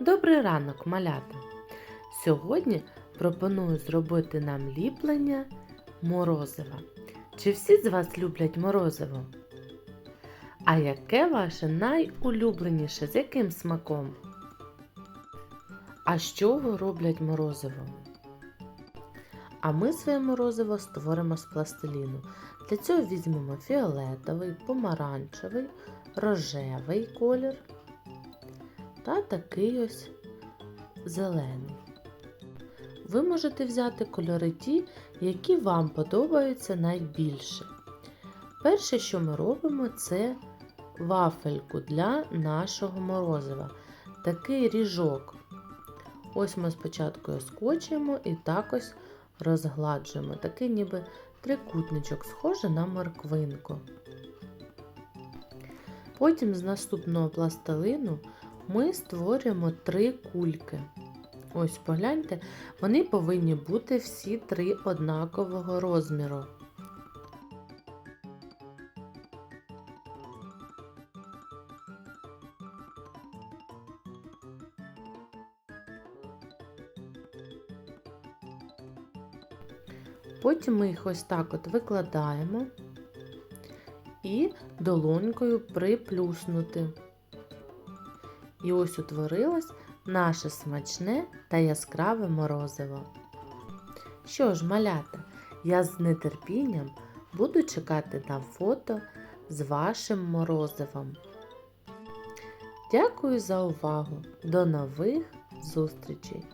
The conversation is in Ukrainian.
Добрий ранок, малята! Сьогодні пропоную зробити нам ліплення морозива. Чи всі з вас люблять морозиво? А яке ваше найулюбленіше? З яким смаком? А з чого роблять морозиво? А ми своє морозиво створимо з пластиліну. Для цього візьмемо фіолетовий, помаранчевий, рожевий колір та такий ось зелений. Ви можете взяти кольори ті, які вам подобаються найбільше. Перше, що ми робимо, це вафельку для нашого морозива. Такий ріжок. Ось ми спочатку скочуємо і так ось розгладжуємо. Такий ніби трикутничок, схожий на морквинку. Потім з наступного пластилину ми створюємо три кульки. Ось погляньте, вони повинні бути всі три однакового розміру. Потім ми їх ось так от викладаємо і долонькою приплюснути. І ось утворилось наше смачне та яскраве морозиво. Що ж, малята, я з нетерпінням буду чекати на фото з вашим морозивом. Дякую за увагу! До нових зустрічей!